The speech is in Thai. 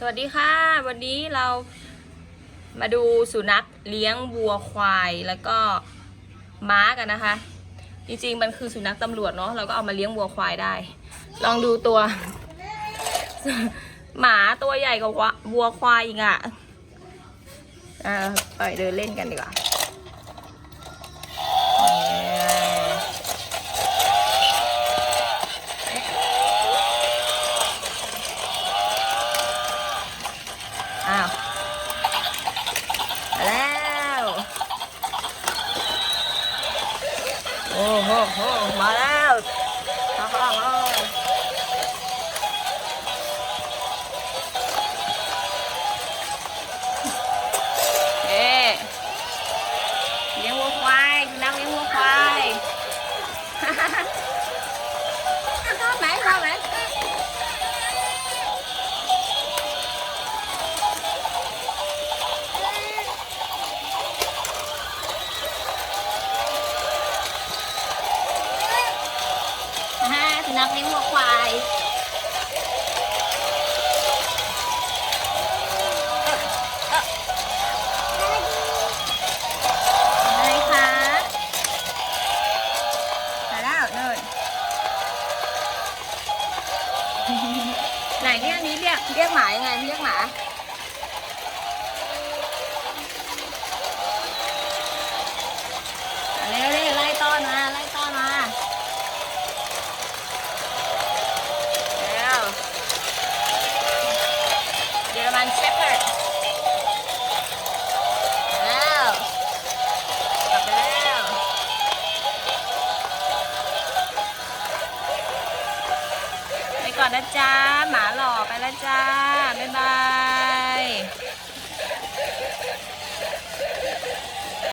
สวัสดีค่ะ วันนี้เรามาดูสุนัขเลี้ยงวัวควายแล้วก็ม้ากันนะคะ จริงๆมันคือสุนัขตำรวจเนาะเราก็เอามาเลี้ยงวัวควายได้ ลองดูตัว หมาตัวใหญ่กว่าวัวควายอีกอะ่ะอ่าปเดินเล่นกันดีกว่าอ้าวมา แล้ว โอ้โหโหมาแล้ว สุนัขเลี้ยงวัวควายอะไรคะมาแล้วเนินไหนเรียกนี้เรียกเรียกหมายังไงเรียกหมา รันเชฟเพิร์ดแล้วกลับไปแล้วไปก่อนนะจ๊ะ หมาหล่อไปแล้วจ้า บ๊ายบาย